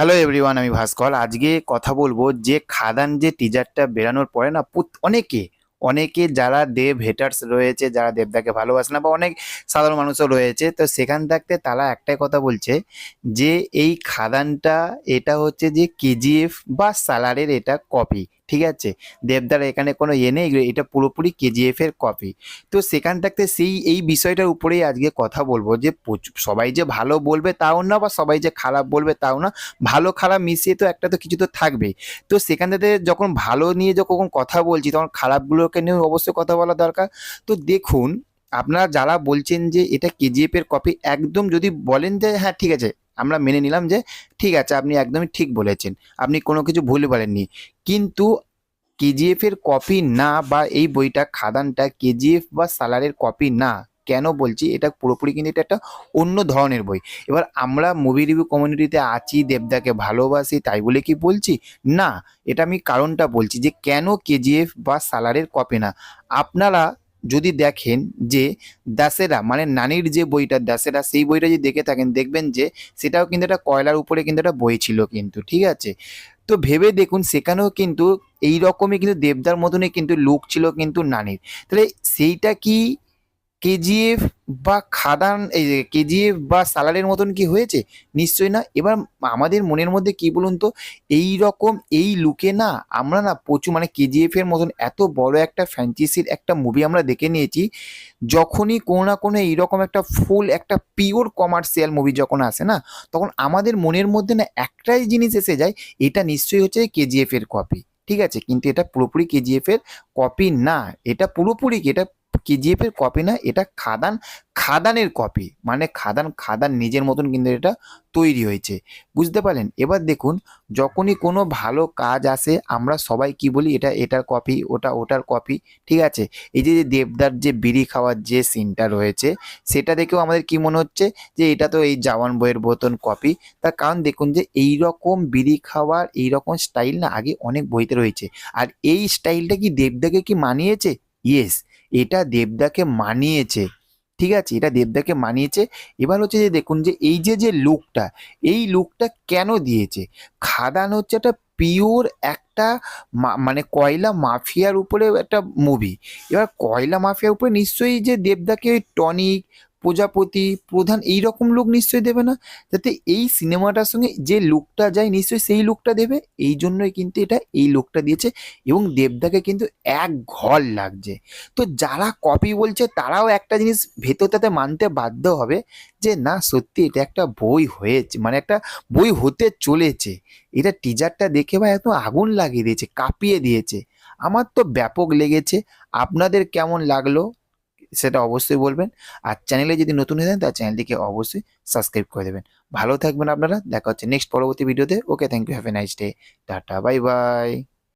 Hello everyone আমি ভাস্কর। আজকে কথা বলব যে খাদান যে টিজারটা বেরানোর পরে না অনেকে অনেকে যারা দেব হেটার্স রয়েছে, যারা দেবদাকে ভালোবাসে না বা অনেক সাধারণ মানুষও রয়েছে, তো সেখান থাকতে তারা একটাই কথা বলছে যে এই খাদানটা, এটা হচ্ছে যে কেজিএফ বা সালারের এটা কপি ঠিক আছে? দেবদার এখানে কোনো ইয়ে নেই, এটা পুরোপুরি কেজিএফ এর কপি তো সেখান থাকতে সেই, এই বিষয়টার উপরেই আজকে কথা বলব যে সবাই যে ভালো বলবে তাও না বা সবাই যে খারাপ বলবে তাও না, ভালো খারাপ মিশিয়ে তো একটা তো কিছু তো থাকবেই তো সেখান থেকে যখন ভালো নিয়ে যখন কথা বলছি তখন খারাপগুলোকে নিয়ে অবশ্যই কথা বলা দরকার। তো দেখুন, আপনারা যারা বলছেন যে এটা কেজিএফ এর কপি একদম যদি বলেন যে হ্যাঁ ঠিক আছে, আমরা মেনে নিলাম যে ঠিক আছে, আপনি একদমই ঠিক বলেছেন। আপনি কোনো কিছু ভুল বলেননি। কিন্তু কেজিএফ এর কপি না বা এই বইটা খাদানটা কেজিএফ বা সালারের কপি না, কেন বলছি? এটা পুরোপুরি কিন্তু এটা একটা অন্য ধরনের বই। এবার আমরা মুভি রিভিউ কমিউনিটিতে আছি, দেবদাকে ভালোবাসি, তাই বলে কি বলছি? না, এটা আমি কারণটা বলছি যে কেন কেজিএফ বা সালারের কপি না? আপনারা যদি দেখেন যে দাসেরা মানে নানির যে বইটা, দাসেরা সেই বইটা যদি দেখে থাকেন, দেখবেন যে সেটাও কিন্তু একটা কয়লার উপরে কিন্তু একটা বই ছিল কিন্তু, ঠিক আছে? তো ভেবে দেখুন, সেখানেও কিন্তু এই রকমই কিন্তু দেবদার মতনই কিন্তু লুক ছিল কিন্তু নানির। তাহলে সেইটা কি কেজিএফ বা খাদান, এই কেজিএফ বা সালারের মতন কি হয়েছে? নিশ্চয়ই না। এবার আমাদের মনের মধ্যে কি বলুন তো? এই রকম, এই লুকে না আমরা না প্রচুর মানে কেজিএফ এর মতন এত বড় একটা ফ্র্যাঞ্চাইজির একটা মুভি আমরা দেখে নিয়েছি, যখনই কোনো না কোনো এইরকম একটা ফুল একটা পিওর কমার্শিয়াল মুভি যখন আসে না, তখন আমাদের মনের মধ্যে না একটাই জিনিস এসে যায়, এটা নিশ্চয়ই হচ্ছে কেজিএফ এর কপি ঠিক আছে? কিন্তু এটা পুরোপুরি কেজিএফ এর কপি না। এটা পুরোপুরি কি? এটা কেজিএফ এর কপি না, এটা খাদান, খাদানের কপি মানে খাদান খাদান নিজের মতন কিন্তু এটা তৈরি হয়েছে। বুঝতে পারলেন? এবার দেখুন, যখনই কোনো ভালো কাজ আসে, আমরা সবাই কি বলি, এটা, এটার কপি ওটা, ওটার কপি ঠিক আছে? এই যে দেবদার যে বিড়ি খাওয়ার যে সিনটা রয়েছে, সেটা দেখেও আমাদের কি মনে হচ্ছে যে, এটা তো এই জাওয়ান বইয়ের মতন কপি তার কারণ দেখুন যে এই রকম বিড়ি খাওয়ার এই রকম স্টাইল না আগে অনেক বইতে রয়েছে। আর এই স্টাইলটা কি দেবদাকে কি মানিয়েছে? ইয়েস এটা দেবদাকে মানিয়েছে, ঠিক আছে? এটা দেবদাকে মানিয়েছে। এবার হচ্ছে যে দেখুন যে এই যে যে লুকটা, এই লুকটা কেন দিয়েছে? খাদান হচ্ছে একটা পিওর একটা মানে কয়লা মাফিয়ার উপরে একটা মুভি এবার কয়লা মাফিয়ার উপরে নিশ্চয়ই যে দেবদাকে ওই টনিক প্রজাপতি, প্রধান এই রকম লোক নিশ্চয়ই দেবে না? যাতে এই সিনেমাটার সঙ্গে যে লুকটা যায়, নিশ্চয়ই সেই লুকটা দেবে। এই জন্যই কিন্তু এটা, এই লুকটা দিয়েছে এবং দেবদাকে কিন্তু এক ঘর লাগছে। তো যারা কপি বলছে, তারাও একটা জিনিস ভেতরটাতে মানতে বাধ্য হবে যে, না, সত্যি এটা একটা বই হয়েছে মানে একটা বই হতে চলেছে। এটা টিজারটা দেখে বা এত আগুন লাগিয়ে দিয়েছে, কাঁপিয়ে দিয়েছে। আমার তো ব্যাপক লেগেছে। আপনাদের কেমন লাগল? সেটা অবশ্যই বলবেন। আর চ্যানেলে যদি নতুন হয়ে থাকেন তার চ্যানেলটিকে অবশ্যই সাবস্ক্রাইব করে দেবেন। ভালো থাকবেন আপনারা। দেখা হচ্ছে নেক্সট পরবর্তী ভিডিওতে। Okay thank you have a nice day tata bye bye